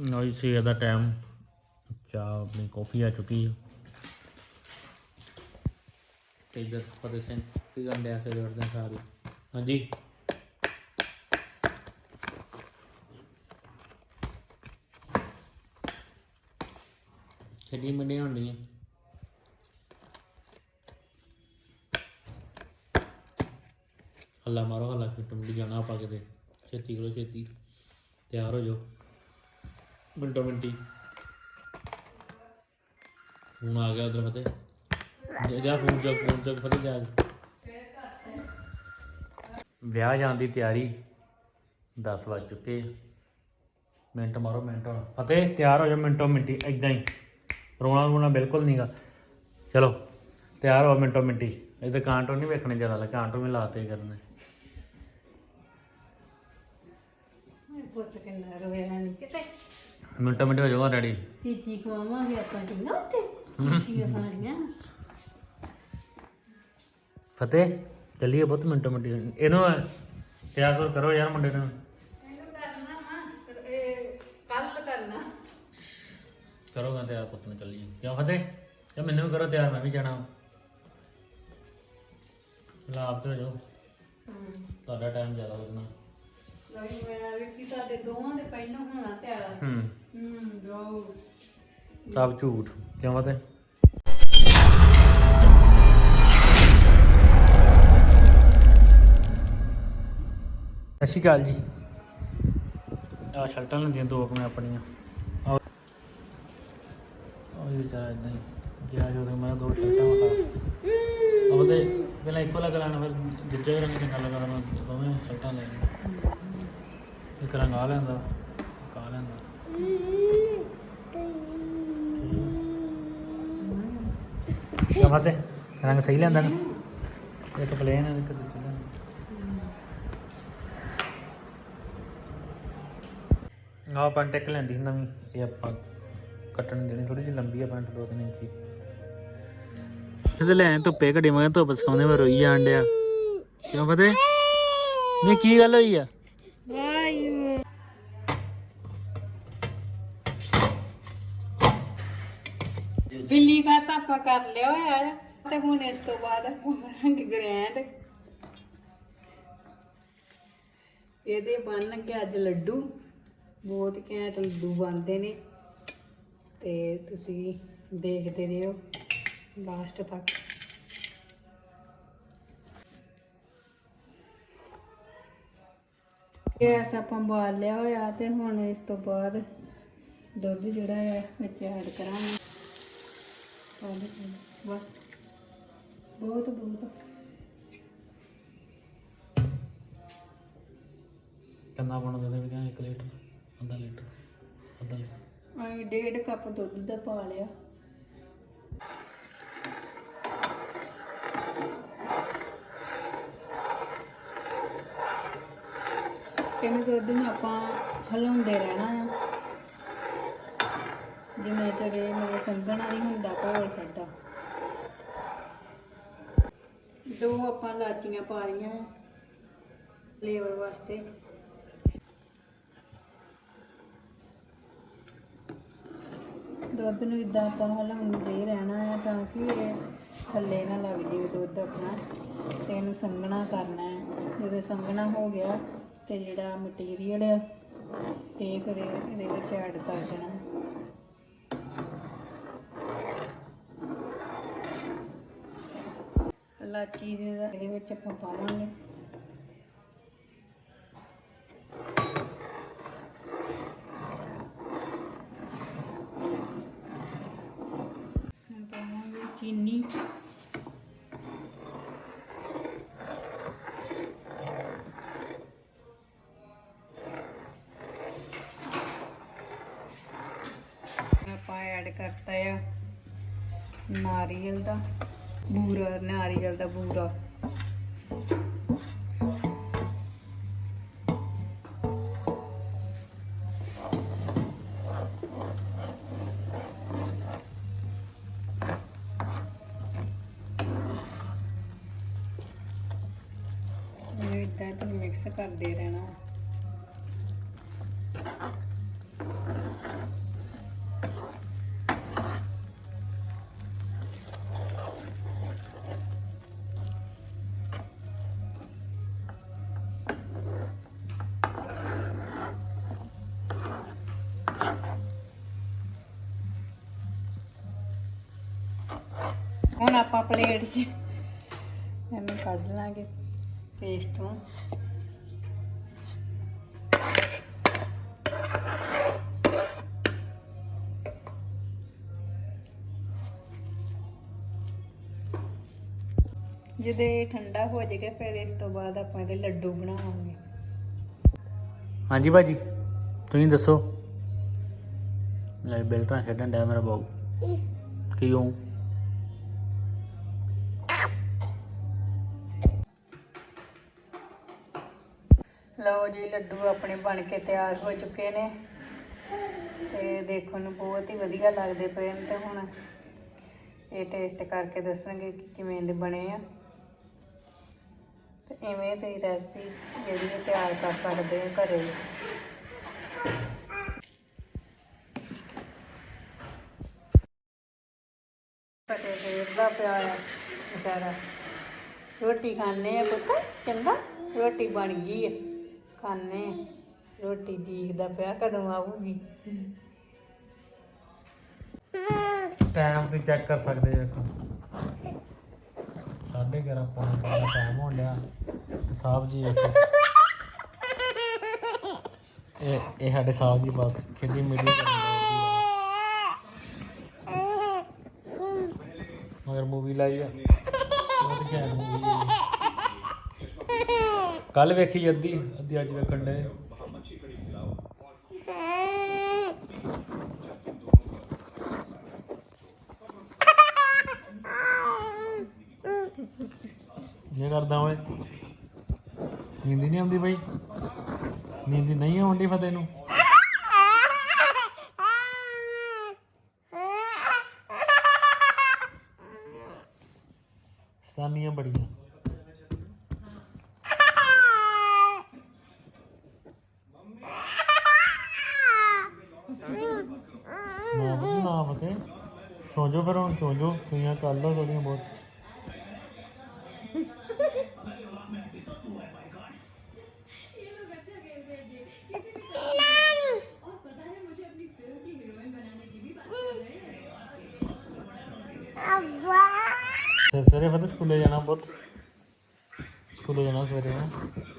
ਅੱਜ ਸਵੇਰ ਦਾ ਟਾਈਮ ਚਾਹ ਆਪਣੀ ਕਾਫੀ ਆ ਚੁੱਕੀ ਹੈ ਤੇ ਇਧਰ ਫਤਿਹ ਸਿੰਘ ਕੀ ਕਰਨ ਡਿਆ ਸਵੇਰੇ ਸਾਰੇ। ਹਾਂਜੀ। ਖੇਡੀ ਮੰਡੀਆਂ ਹੁੰਦੀਆਂ। ਹੱਲਾ ਮਾਰੋ, ਹੱਲਾ ਫਿੱਟ ਮਿੰਟ ਜਾਣਾ ਆਪਾਂ ਕਿਤੇ। ਛੇਤੀ ਕਰੋ, ਛੇਤੀ। ਤਿਆਰ ਹੋ ਜਾਓ। ਮਿੰਟੋ ਮਿੰਟੀ। ਫੋਨ ਆ ਗਿਆ ਉਧਰ ਫਤਿਹ। ਜਾ- ਜਾ ਫੋਨ ਚੱਕ ਫੋਨ ਚੱਕ ਫਤਿਹ ਜਾ। ਵਿਆਹ ਜਾਣ ਦੀ ਤਿਆਰੀ 10 ਵੱਜ ਚੁੱਕੇ। ਮਿੰਟ ਮਾਰੋ ਮਿੰਟ ਹੁਣ। ਫਤਿਹ ਤਿਆਰ ਹੋ ਜਾ ਮਿੰਟੋ ਮਿੰਟੀ ਇਦਾਂ ਹੀ। ਰੋਣਾ ਰੋਣਾ ਬਿਲਕੁਲ ਨਹੀਂਗਾ ਚਲੋ ਤਿਆਰ ਹੋ ਮਿੰਟੋ ਮਿੰਟੀ। ਇਧਰ ਕਾਂਟੋ ਨਹੀਂ ਵੇਖਣੇ ਜ਼ਿਆਦਾ ਲੱਗਾ ਕਾਂਟੋ ਵੀ ਲਾਤੇ ਕਰਨੇ। ਪੁੱਤ ਕਿੰਨਾ ਰੋਇਆ ਨਹੀਂ ਕਿਤੇ ਮਿੰਟੋ ਮਿੰਟ ਹੋ ਜਾਊਗਾ ਰੈਡੀ ਚੀਚੀ ਖਵਾਵਾਂਗੇ ਆਪਾਂ ਕਿੰਨਾ ਉੱਤੇ ਚੀਚੀ ਖਾਣੀਆਂ। ਫਤਿਹ ਚੱਲੀਏ ਬਹੁਤ ਮਿੰਟੋ ਮਿੰਟੀ। ਇਹਨੂੰ ਤਿਆਰ ਤੁਰ ਕਰੋ ਯਾਰ ਮੁੰਡੇ ਨੂੰ। ਇਹਨੂੰ ਕਰਨਾ ਵਾ ਇਹ ਕੱਲ ਕਰਨਾ। ਕਰੋਗਾ ਤਿਆਰ ਪੁੱਤ ਨੂੰ ਚੱਲੀਏ। ਕਿਉਂ ਫਤਿਹ? ਕਿ ਮੈਨੂੰ ਵੀ ਕਰੋ ਤਿਆਰ ਮੈਂ ਵੀ ਜਾਣਾ। ਲਾਭ ਤੇ ਹੋ ਜਾਓ। ਤੁਹਾਡਾ ਟਾਈਮ ਜ਼ਿਆਦਾ ਲੱਗਣਾ ਲਈ ਮੈਂ ਵੇਖੀ ਸਾਡੇ ਦੋਵਾਂ ਦੇ ਪਹਿਲਾਂ ਹੋਣਾ ਤਿਆਰ। ਹੂੰ ਸਭ ਝੂਠ। ਕਿਉਂ ਫਤਿਹ? ਸਤਿ ਸ਼੍ਰੀ ਅਕਾਲ ਜੀ। ਆ ਸ਼ਰਟਾਂ ਲੈਂਦੀਆਂ ਦੋ ਕੁ ਮੈਂ ਆਪਣੀਆਂ। ਆਹ ਉਹ ਵਿਚਾਰਾ ਇਦਾਂ ਹੀ ਗਿਆ ਜਦੋਂ ਮੈਂ ਦੋ ਸ਼ਰਟਾਂ ਵਖਾ। ਉਹਦੇ ਪਹਿਲਾਂ ਇੱਕੋ ਲੱਗ ਲੈਣਾ ਫਿਰ ਦੂਜਾ ਰੰਗ ਚੰਗਾ ਲੱਗਾ ਤਾਂ ਮੈਂ ਦੋਵੇਂ ਸ਼ਰਟਾਂ ਲੈ ਲਈਆਂ। ਇੱਕ ਰੰਗ ਆ ਲੈਂਦਾ ਕਾ ਲੈਂਦਾ ਕਿਆ ਬਾਤ ਹੈ ਰੰਗ ਸਹੀ ਲੈਂਦਾ ਨਾ। ਇੱਕ ਪਲੇਨ ਹੈ ਇੱਕ ਦੂਜਾ ਲੈਂਦਾ ਪੈਂਟ ਇੱਕ ਲੈਂਦੀ ਸੀ ਨਵੀਂ, ਇਹ ਆਪਾਂ ਕੱਟਣ ਦੇਣੀ ਥੋੜੀ ਜਿਹੀ ਲੰਬੀ ਆ ਪੈਂਟ 2-3 ਇੰਚੀ। ਇਹਦੇ ਲੈ ਧੁੱਪੇ ਘੜੀ, ਮੈਂ ਧੁੱਪ ਸਕਾਉਂਦੇ ਮੈਂ ਰੋਈ ਜਾਣ ਡਿਆ। ਕਿਉਂ ਫਤਿਹ ਨਹੀਂ, ਕੀ ਗੱਲ ਹੋਈ ਆ? ਬਿੱਲੀ ਦਾ ਆਪਾਂ ਕਰ ਲਿਆ ਹੋਇਆ ਆ ਤੇ ਹੁਣ ਇਸ ਤੋਂ ਬਾਅਦ ਰੰਗ ਗ੍ਰੈਂਡ ਇਹਦੇ ਬਣ ਕੇ ਅੱਜ ਲੱਡੂ? ਬਹੁਤ ਘੈਂਟ ਲੱਡੂ ਬਣਦੇ ਨੇ। ਤੇ ਤੁਸੀਂ ਦੇਖਦੇ ਰਹੋ ਲਾਸਟ ਤੱਕ। ਗੈਸ ਆਪਾਂ ਬਾਲ ਲਿਆ ਹੋਇਆ ਤੇ ਹੁਣ ਇਸ ਤੋਂ ਬਾਅਦ ਦੁੱਧ ਜਿਹੜਾ ਹੈ ਵਿੱਚ ਐਡ ਕਰਾਂਗੇ। ਥੋੜ੍ਹਾ, ਬਸ। ਬਹੁਤ ਬਹੁਤ। ਕਿੰਨਾ ਬਣਦਾ ਉਹਦੇ ਵਿੱਚ 1 ਲੀਟਰ ਅੱਧਾ ਲੀਟਰ ਅੱਧਾ ਲੀਟਰ। ਅਸੀਂ ਡੇਢ ਕੱਪ ਦੁੱਧ ਦਾ ਪਾ ਲਿਆ। ਇਹਨੂੰ ਦੁੱਧ ਨੂੰ ਆਪਾਂ ਹਲਾਉਂਦੇ ਰਹਿਣਾ ਆ। ਜਿੰਨੇ ਚਿਰ ਇਹ ਮੇਰੇ ਸੰਗਣਾ ਨਹੀਂ ਹੁੰਦਾ ਘੋਲ ਸਾਡਾ। ਦੋ ਆਪਾਂ ਲਾਚੀਆਂ ਪਾ ਲਈਆਂ ਫਲੇਵਰ ਵਾਸਤੇ। ਦੁੱਧ ਨੂੰ ਇਦਾਂ ਆਪਾਂ ਹਲਾਉਂਦੇ ਰਹਿਣਾ ਹੈ ਤਾਂ ਕਿ ਇਹ ਥੱਲੇ ਨਾ ਲੱਗ ਜਾਵੇ ਦੁੱਧ ਆਪਣਾ ਤੇ ਇਹਨੂੰ ਸੰਘਣਾ ਕਰਨਾ ਹੈ। ਜਦੋਂ ਸੰਘਣਾ ਹੋ ਗਿਆ ਤੇ ਜਿਹੜਾ ਮਟੀਰੀਅਲ ਹੈ ਇਹ ਫਿਰ ਇਹ- ਇਹਦੇ ਵਿੱਚ ਐਡ ਕਰ ਦੇਣਾ ਹੈ। ਇਲਾਚੀ ਜਿਹੜਾ ਇਹਦੇ ਵਿੱਚ ਆਪਾਂ ਪਾਵਾਂਗੇ। ਹੁਣ ਪਾਵਾਂਗੇ ਚੀਨੀ। ਆਪਾਂ ਐਡ ਕਰਤਾ ਆ ਨਾਰੀਅਲ ਦਾ। ਬੂਰਾ ਨਾਰੀਅਲ ਦਾ ਬੂਰਾ। ਇਦਾਂ ਤੁਸੀਂ ਮਿਕਸ ਕਰਦੇ ਰਹਿਣਾ। ਹੁਣ ਆਪਾਂ ਪਲੇਟ 'ਚ ਇਹਨੂੰ ਕੱਢ ਲਾਂਗੇ ਪੇਸਟ ਤੋਂ ਜਦੋਂ ਇਹ ਠੰਡਾ ਹੋ ਜਾਏਗਾ, ਫਿਰ ਇਸ ਤੋਂ ਬਾਅਦ ਆਪਾਂ ਇਹਦੇ ਲੱਡੂ ਬਣਾਵਾਂਗੇ। ਹਾਂਜੀ ਭਾਜੀ, ਤੁਸੀਂ ਦੱਸੋ। ਲੈ ਬੈਲਟਾਂ ਖੇਡਣ ਡਿਆ ਮੇਰਾ ਬਾਊ। ਕਿਉਂ ਜੀ ਲੱਡੂ ਆਪਣੇ ਬਣ ਕੇ ਤਿਆਰ ਹੋ ਚੁੱਕੇ ਨੇ। ਤੇ ਦੇਖਣ ਨੂੰ ਬਹੁਤ ਹੀ ਵਧੀਆ ਲੱਗਦੇ ਪਏ ਨੇ ਤੇ ਹੁਣ ਇਹ ਟੇਸਟ ਕਰਕੇ ਦੱਸਣਗੇ ਕਿ ਕਿਵੇਂ ਦੇ ਬਣੇ ਆ। ਤੇ ਇਵੇਂ ਤੁਸੀਂ ਰੈਸਪੀ ਜਿਹੜੀ ਹੈ ਤਿਆਰ ਕਰ ਸਕਦੇ ਹੋ ਘਰੇ। ਫਟੇ ਫੇਰ ਦਾ ਪਿਆ ਆ ਵਿਚਾਰਾ। ਰੋਟੀ ਖਾਣੇ ਆ ਪੁੱਤ, ਚੰਗਾ? ਰੋਟੀ ਬਣ ਗਈ ਹੈ ਖਾਣੇ ਰੋਟੀ ਦੀਖਦਾ ਪਿਆ ਕਦੋਂ ਆਊਗੀ। ਟਾਈਮ ਤੇ ਚੈੱਕ ਕਰ ਸਕਦੇ ਦੇਖੋ। ਸਾਢੇ 11 ਪੌਣੇ ਦਾ ਟਾਈਮ ਹੋਣ ਡਿਆ। ਸਾਹਿਬ ਜੀ ਵੇਖੋ ਇਹ ਇਹ ਸਾਡੇ ਸਾਹਿਬ ਜੀ ਬਸ ਖੇਡੀ ਮੇਡੀ ਮਗਰ ਮੂਵੀ ਲਾਈ ਆ। ਬਹੁਤ ਘੈਂਟ ਮੂਵੀ ਹੈ ਕੱਲ ਵੇਖੀ ਅੱਧੀ ਅੱਧੀ ਅੱਜ ਵੇਖਣ ਦੇ ਇਹ ਕਰਦਾ ਓਏ। ਨੀਂਦ ਨਹੀਂ ਆਉਂਦੀ ਬਈ। ਨੀਂਦ ਨਹੀਂ ਆਉਂਦੀ ਫਤਿਹ ਨੂੰ। ਸਤਾਨੀਆਂ ਬੜੀਆਂ। ਨਾ ਬਈ ਨਾ ਫਤਿਹ ਸੌਂ ਜਾਓ ਫਿਰ ਹੁਣ ਸੌਂ ਜਾਓ। ਤੁਸੀਂ ਕਰ ਲਓ ਥੋੜੀਆਂ ਬਹੁਤ। ਸਵੇਰੇ ਫਤਿਹ ਸਕੂਲੇ ਜਾਣਾ ਬਹੁਤ। ਸਕੂਲੇ ਜਾਣਾ ਸਵੇਰੇ। ਹੈਂ।